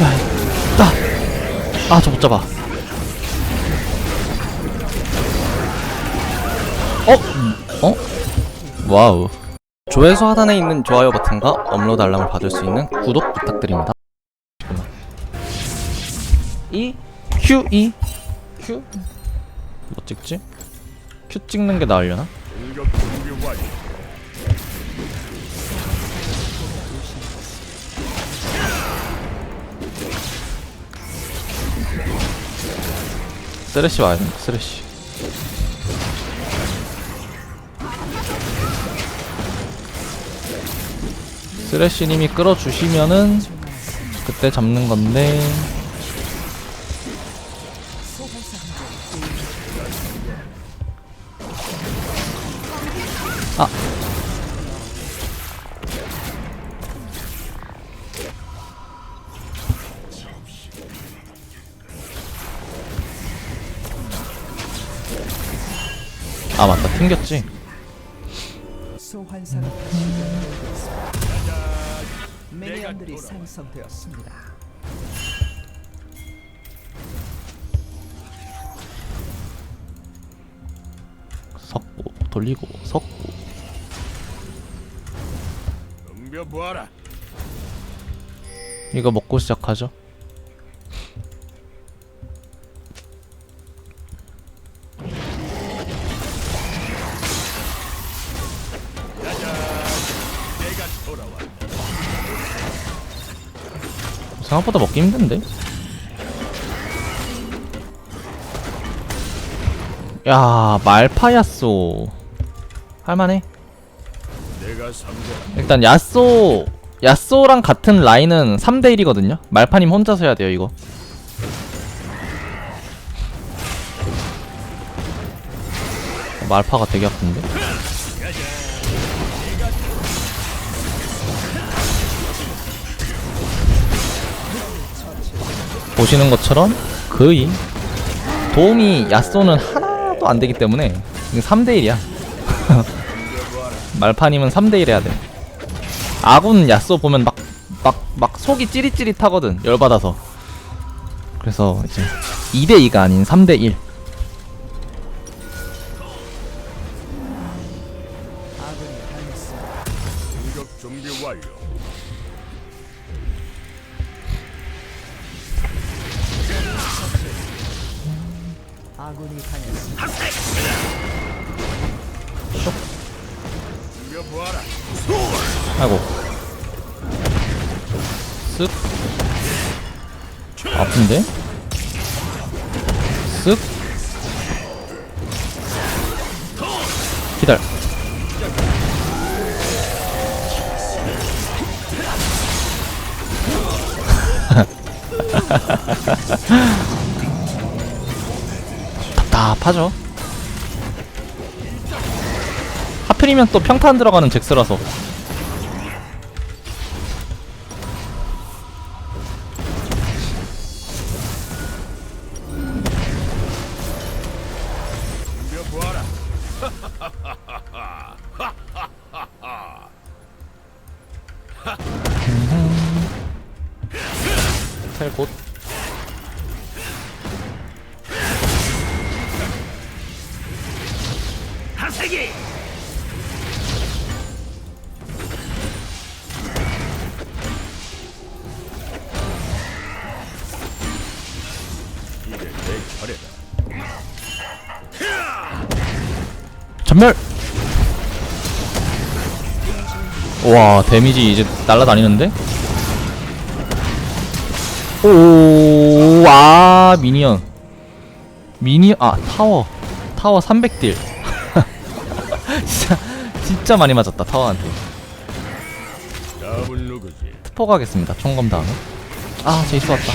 야, 아, 저 못 잡아. 어? 어? 와우. 조회수 하단에 있는 좋아요 버튼과 업로드 알람을 받을 수 있는 구독 부탁드립니다. E Q E Q 뭐 찍지? Q 찍는 게 나으려나? 쓰레쉬 된다. 쓰레쉬. 쓰레쉬님이 끌어주시면은 그때 잡는 건데 아 맞다 튕겼지 소환사가. 미니언들이 생성되었습니다. 섞고 돌리고 섞고 덤벼 보아라. 이거 먹고 시작하죠 생각보다 먹기 힘든데? 야 말파야쏘. 할만해. 일단 야쏘 야쏘랑 같은 라인은 3대1이거든요. 말파님 혼자서 해야 돼요 이거. 말파가 되게 아픈데 보시는 것처럼 거의 도움이 야쏘는 하나도 안 되기 때문에 3대1이야. 말파님은 2대1 해야 돼. 아군 야쏘 보면 막 막 막 속이 찌릿찌릿하거든 열받아서. 그래서 이제 2대2가 아닌 3대1 답답하죠. 하필이면 또 평탄 들어가는 잭스라서 텔 곧 하세기. 이제 내 차례다. 전멸 와 데미지 이제 날라다니는데 오 아 미니언. 미니 아 타워. 타워 300딜. 진짜 진짜 많이 맞았다 타워한테? 스포 가겠습니다 총검 다음에. 아 제이스 왔다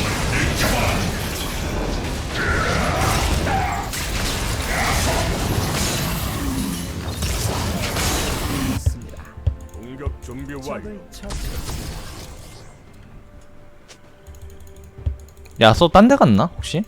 야쏘 딴 데 갔나 혹시?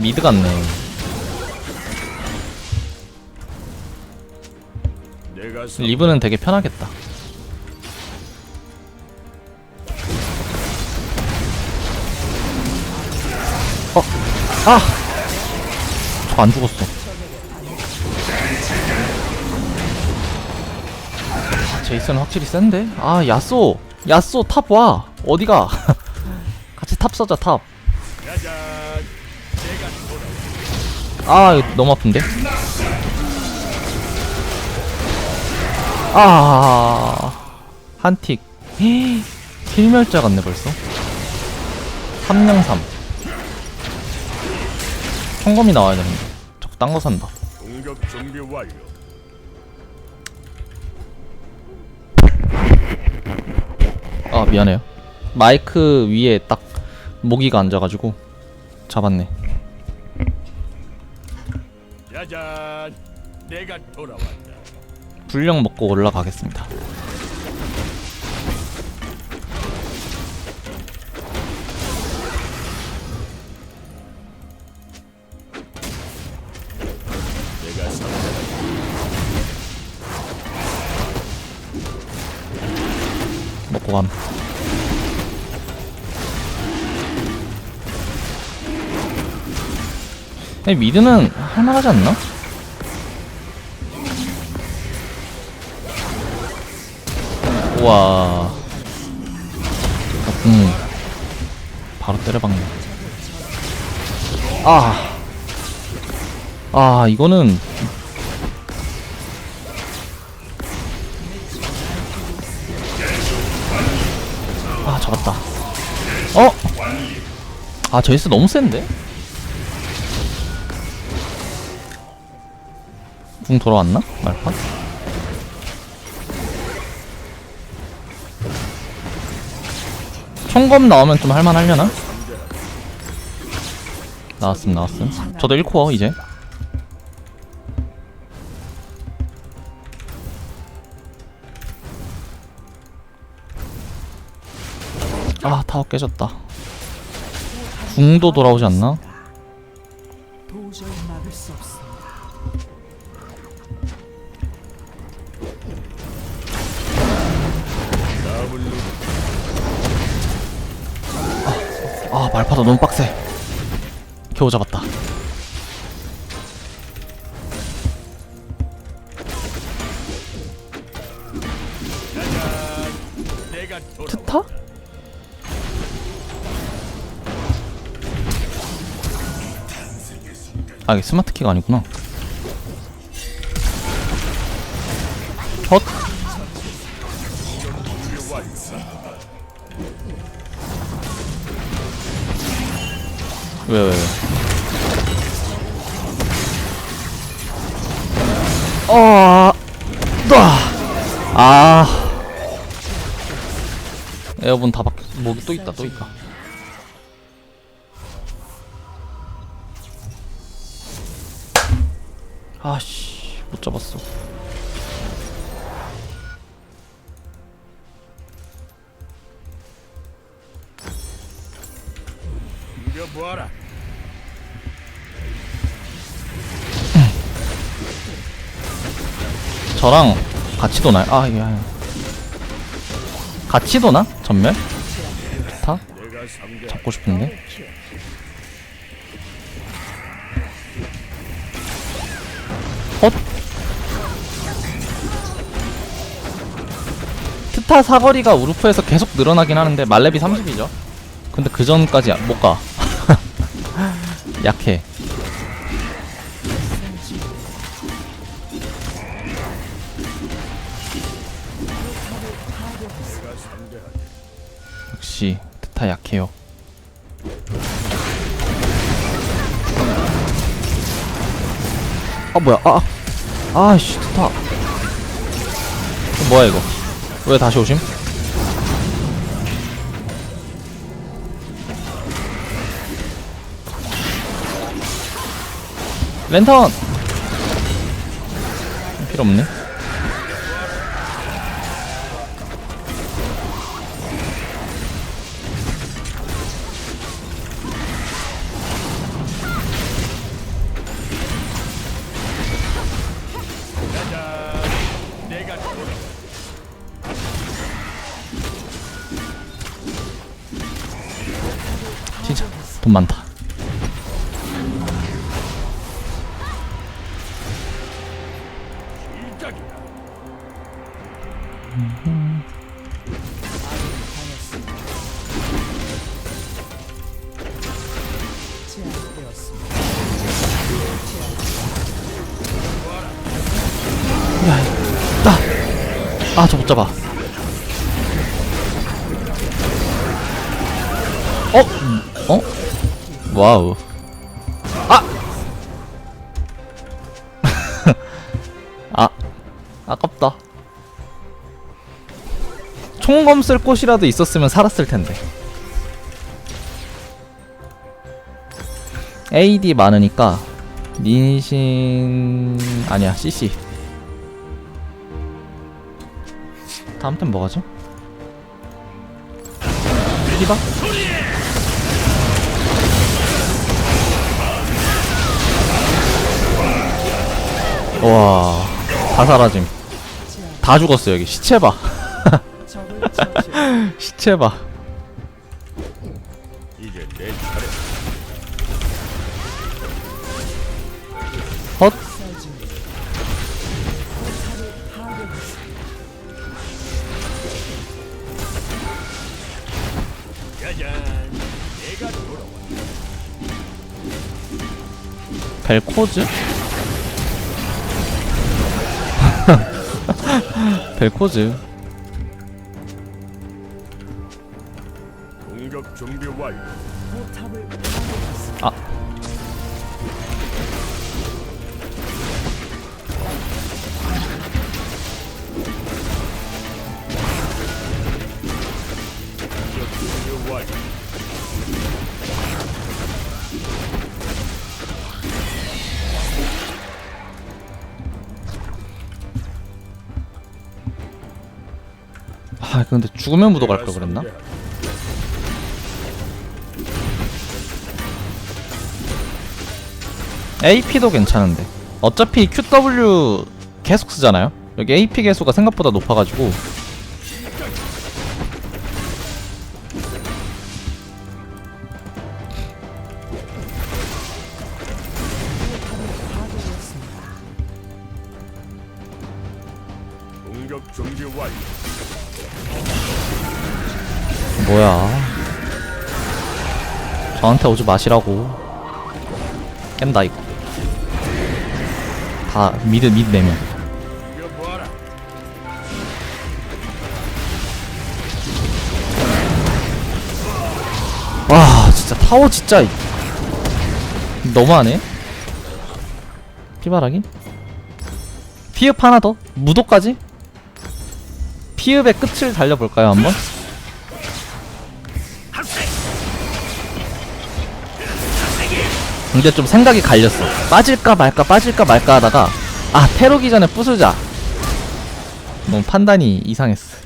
미드 상 리브는 되게 편하겠다 아! 저 안 죽었어 아, 제이슨은 확실히 센데? 아 야쏘! 야쏘 탑 와! 어디가? 같이 탑 써자 탑. 아 너무 아픈데? 아 한틱 필멸자 같네 벌써 3냥3 총검이 나와야 되는데 자꾸 딴 거 산다 공격 준비 완료. 아 미안해요 마이크 위에 딱 모기가 앉아가지고 잡았네 짜잔. 내가 돌아왔다. 불량 먹고 올라가겠습니다 고감 근데 미드는 할만하지 않나? 우와 음 바로 때려박네 아. 아, 이거는 잡았다. 어? 아, 제이스 너무 센데? 궁 돌아왔나? 말파? 총검 나오면 좀 할만하려나? 나왔음 나왔음 저도 1코어 이제 타워 깨졌다 궁도 돌아오지 않나? 더블로 아 말파도 너무 빡세 겨우 잡았다. 트타? 아 이게 스마트 키가 아니구나 헛 왜, 왜, 왜? 어, 놔! 아. 에어본 다 바뀌, 목이 또 있다, 또 있다. 아씨, 못 잡았어. 이겨 보아라. 저랑 같이 도나요? 아, 이게. 아니야. 같이 도나? 전멸? 상대. 잡고 싶은데? 헛? 트타 사거리가 우르프에서 계속 늘어나긴 하는데 말렙이 30이죠? 근데 그 전까지 못 가. 약해. 역시 트타 약해요. 아 뭐야? 아, 아, 아씨 트타. 이거 뭐야 이거? 왜 다시 오심? 랜턴. 필요 없네. 아, 저 못 잡아. 어? 음, 어? 와우. 총검 쓸 곳이라도 있었으면 살았을 텐데. AD 많으니까 민신 아니야 CC 다음 템 뭐가죠? 피바? 와, 다 사라짐. 다 죽었어 여기 시체 봐. 시체 봐. 이제 내 차례. 헛. 짜잔. 내가. 벨코즈? 벨코즈. 공격 준비 완료. 포탑을. 아. 아 근데 죽으면 무도 갈 걸 그랬나? AP도 괜찮은데. 어차피 QW 계속 쓰잖아요. 여기 AP 개수가 생각보다 높아가지고. 뭐야? 저한테 오지 마시라고. 깬다 이거 다 미드 미드 내면 보아라. 와 진짜 타워 진짜 이- 너무하네. 피바라기? 피읍 하나 더? 무도까지? 피읍의 끝을 달려볼까요 한번 근데 좀 생각이 갈렸어 빠질까 말까 빠질까 말까 하다가 아 테러기 전에 부수자 너무 판단이 이상했어.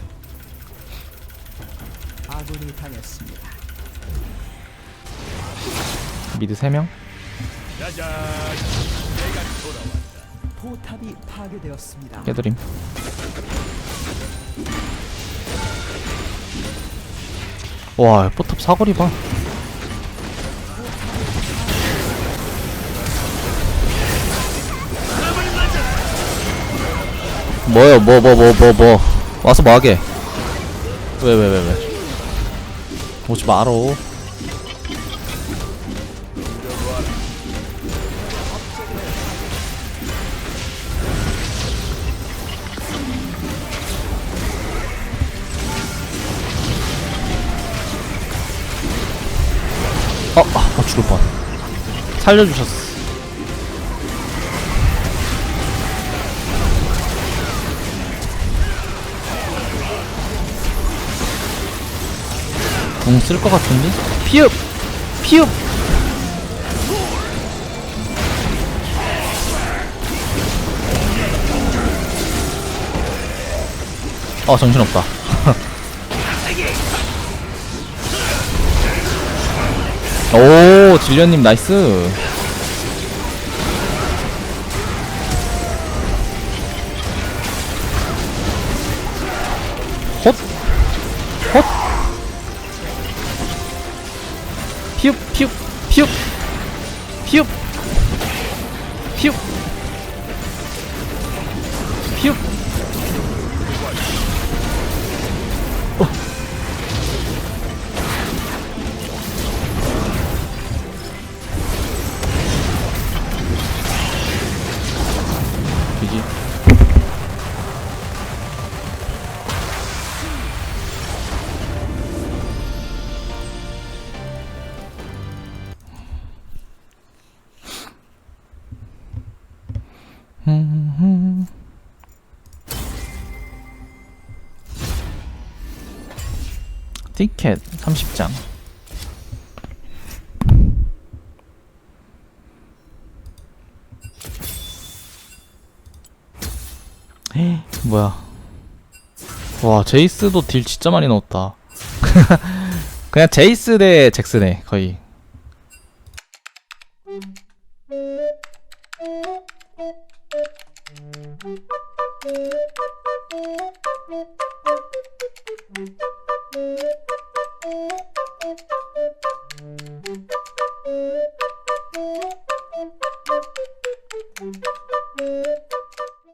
미드 3명 짜잔. 내가 돌아왔다. 포탑이 파괴되었습니다. 깨드림 와 포탑 사거리 봐 뭐요? 뭐 뭐 뭐 뭐 뭐? 와서 뭐하게? 왜 왜 왜 왜? 오지 마로. 어, 아, 어, 죽을 뻔. 살려주셨어. 공쓸 것 같은데? 피읍! 피읍! 어, 정신없다. 오, 질련님 나이스. 헛. 피읍, 피읍. 퓨! 퓨! 되지. 티켓 30장. 뭐야. 와 제이스도 딜 진짜 많이 넣었다. 그냥 제이스 대 잭스네 거의. Thank you.